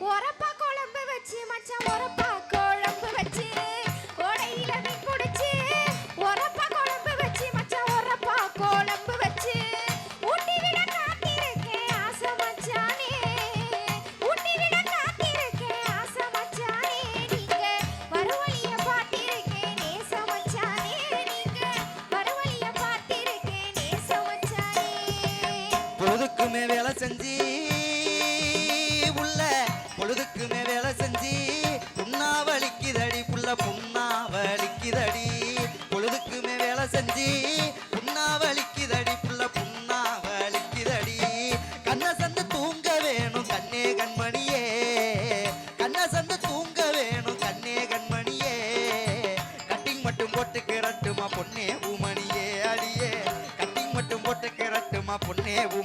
உரப்பா குழம்பு வச்சு மச்சான் உரப்பா குழம்பு வச்சு. உடையில மீன் பிடிச்சி உரப்பா குழம்பு வச்சு மச்சான் உரப்பா குழம்பு வச்சு. ஊட்டி விட காத்திருக்கேன் ஊட்டி விட காத்திருக்கேன் ஆசை மச்சானே. நீங்க வரவழிய பார்த்திருக்கேன் நேச மச்சானே. நீங்க வரவழிய பார்த்திருக்கேன் வேலை செஞ்சு 呜。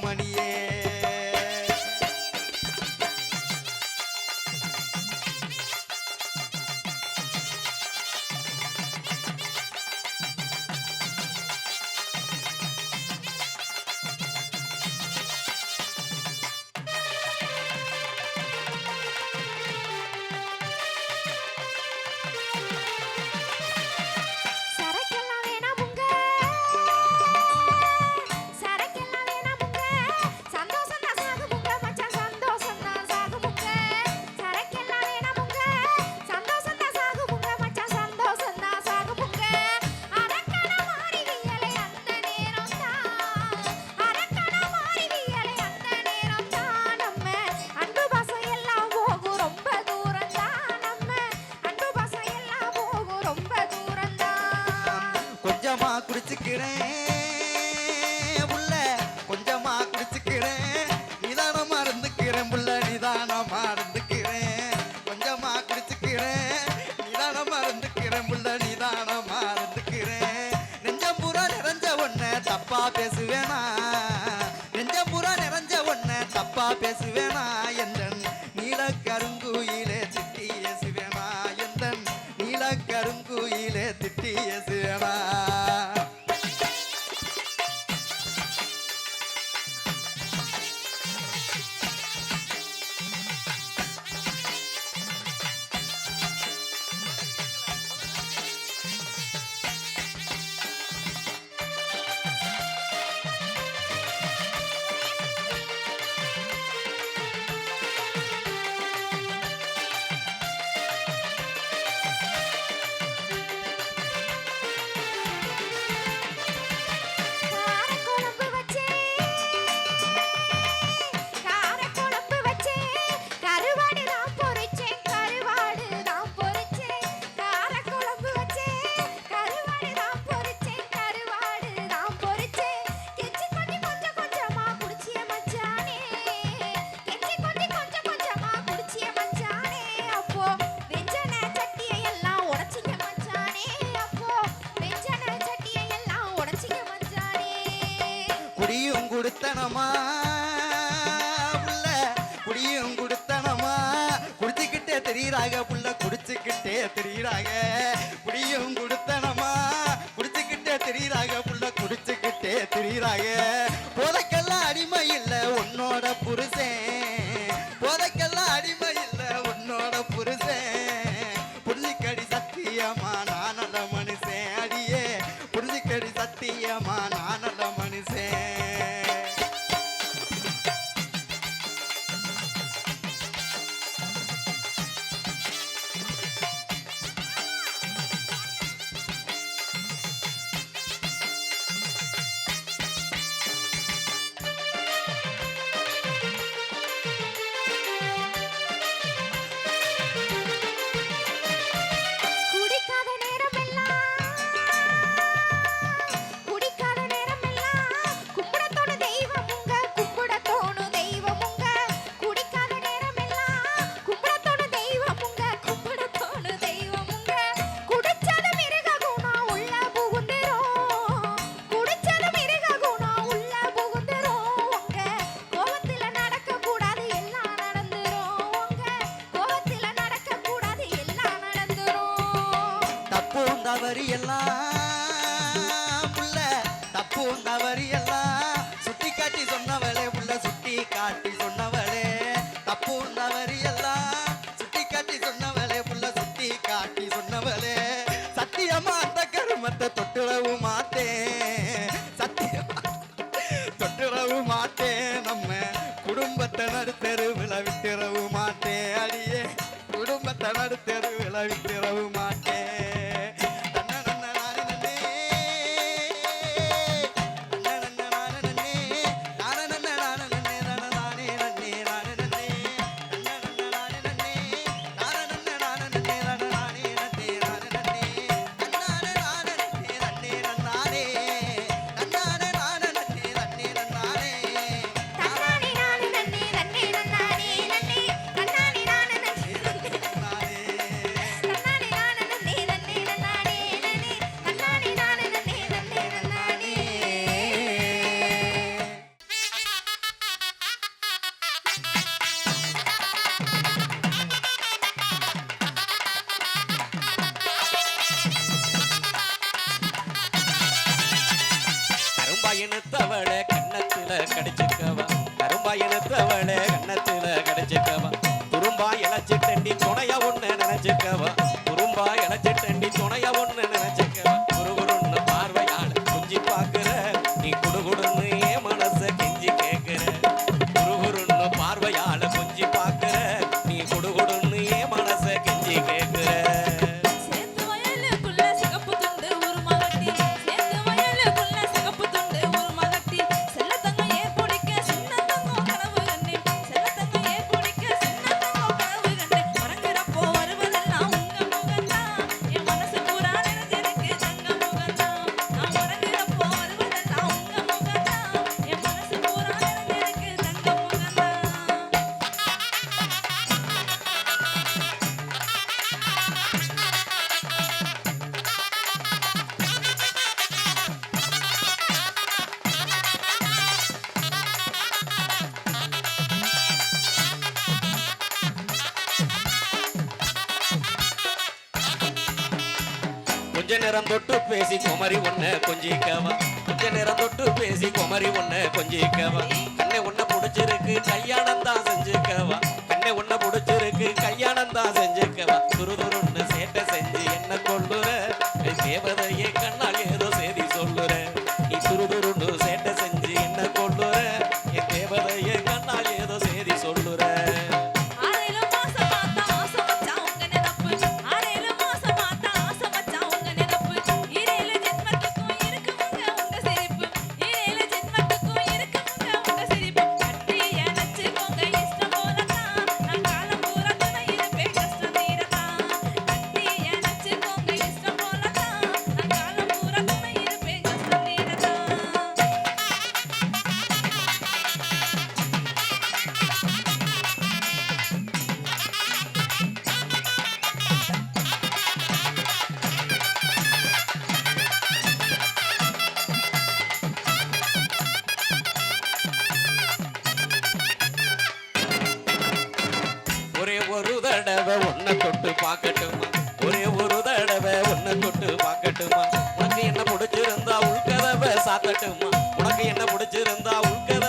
रे தெரியுறாங்க குடியும் குடுத்தனமா? குடிச்சுக்கிட்டே தெரியுறாங்க புள்ள குடிச்சுக்கிட்டே தெரியுறாங்க தவறு எல்லாம் புள்ள. தப்பு தவறு எல்லாம் சுட்டி காட்டி சொன்னவளே கொஞ்ச நேரம் தொட்டு பேசி குமரி ஒன்ன கொஞ்சிக்கவா. கொஞ்ச நேரம் தொட்டு பேசி குமரி ஒன்ன கொஞ்சிக்கவா. கண்ணை ஒன்ன பிடிச்சிருக்கு கல்யாணம் தான் செஞ்சுக்கவா. கண்ணை ஒன்ன புடிச்சிருக்கு கல்யாணம் தான் செஞ்சுக்கவா துரு இருக்கட்டுமா உனக்கு என்ன பிடிச்சிருந்தா உட்க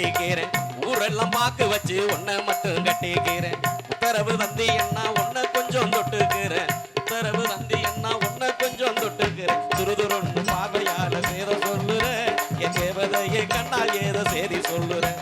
கட்டிக்கிறேன். ஊரெல்லாம் பாக்கு வச்சு ஒன்ன மட்டும் கட்டிக்கிறேன். உத்தரவு வந்து என்ன ஒன்ன கொஞ்சம் தொட்டுக்கிறேன். உத்தரவு வந்து என்ன ஒன்ன கொஞ்சம் தொட்டுக்கிறேன். துருதுருன்னு பார்வையால சேத சொல்லுறேன். என் தேவதையை கண்ணால் ஏதோ செய்தி சொல்லுறேன்.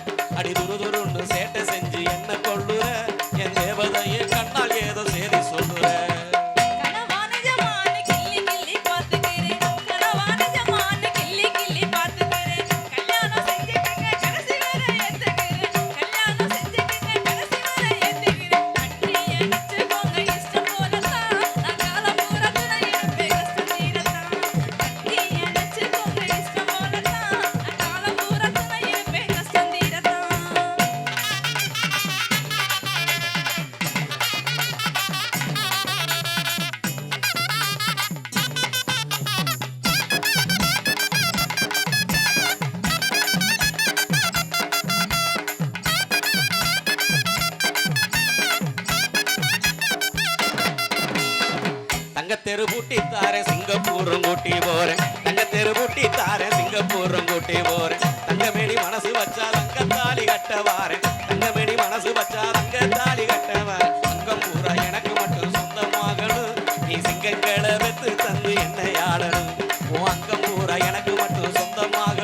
தங்க தெருபூட்டி தார சிங்கப்பூரம் கூட்டி போறேன் தங்க தெருபூட்டி தார சிங்கப்பூரம் கூட்டி போறேன் தங்கமேடி மனசு வச்சா தங்க தாலி கட்ட வாரேன் தங்கமேடி மனசு வச்சா தங்க தாலி கட்ட வாரேன் தங்கம் பூரா எனக்கு மட்டும் சொந்தமாகணும். நீ சிங்கங்களை வெத்து தந்து என்னை ஆளணும். உன் அங்கம் பூரா எனக்கு மட்டும் சொந்தமாக